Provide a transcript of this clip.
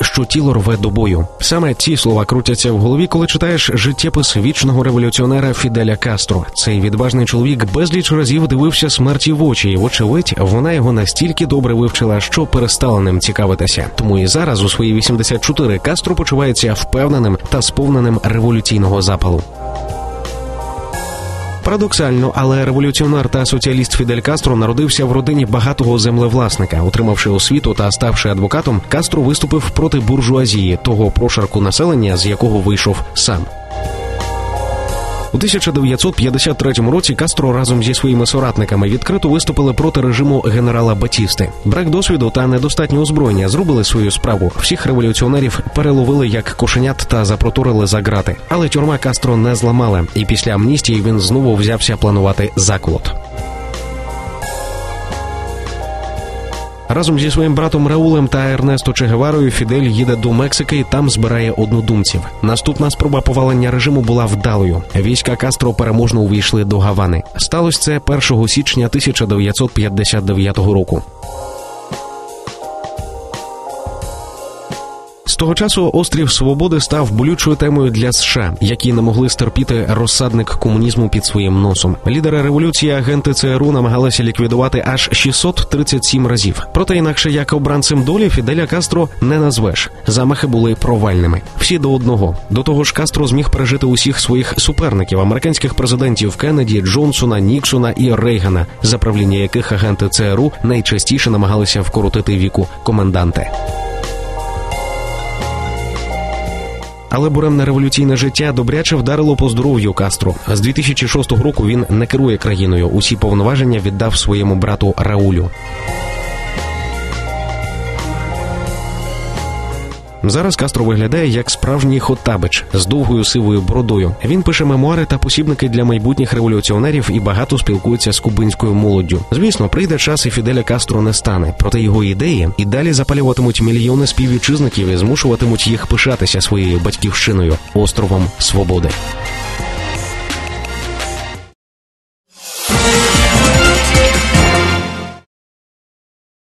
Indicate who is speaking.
Speaker 1: що тіло рве до бою. Саме ці слова крутяться в голові, коли читаєш життєпис вічного революціонера Фіделя Кастро. Цей відважний чоловік безліч разів дивився смерті в очі, і вочевидь, вона його настільки добре вивчила, що перестала ним цікавитися. Тому і зараз у свої 84 Кастро почувається впевненим та сповненим революційного запалу. Парадоксально, але революціонер та соціаліст Фідель Кастро народився в родині багатого землевласника. Отримавши освіту та ставши адвокатом, Кастро виступив проти буржуазії, того прошарку населення, з якого вийшов сам. У 1953 році Кастро разом зі своїми соратниками відкрито виступили проти режиму генерала Батісти. Брак досвіду та недостатнє озброєння зробили свою справу. Всіх революціонерів переловили як кошенят та запроторили за грати. Але тюрма Кастро не зламала, і після амністії він знову взявся планувати заколот. Разом зі своїм братом Раулем та Ернесто Чегеварою Фідель їде до Мексики і там збирає однодумців. Наступна спроба повалення режиму була вдалою. Війська Кастро переможно увійшли до Гавани. Сталося це 1 січня 1959 року. Того часу острів Свободи став болючою темою для США, які не могли стерпіти розсадник комунізму під своїм носом. Лідери революції агенти ЦРУ намагалися ліквідувати аж 637 разів. Проте інакше як обранцем долі Фіделя Кастро не назвеш. Замахи були провальними. Всі до одного. До того ж, Кастро зміг пережити усіх своїх суперників американських президентів Кеннеді, Джонсона, Ніксона і Рейгана, за правління яких агенти ЦРУ найчастіше намагалися вкоротити віку коменданти. Але буремне революційне життя добряче вдарило по здоров'ю Кастро. З 2006 року він не керує країною. Усі повноваження віддав своєму брату Раулю. Зараз Кастро виглядає як справжній хотабич з довгою сивою бородою. Він пише мемуари та посібники для майбутніх революціонерів і багато спілкується з кубинською молоддю. Звісно, прийде час, і Фіделя Кастро не стане. Проте його ідеї і далі запалюватимуть мільйони співвітчизників і змушуватимуть їх пишатися своєю батьківщиною островом Свободи.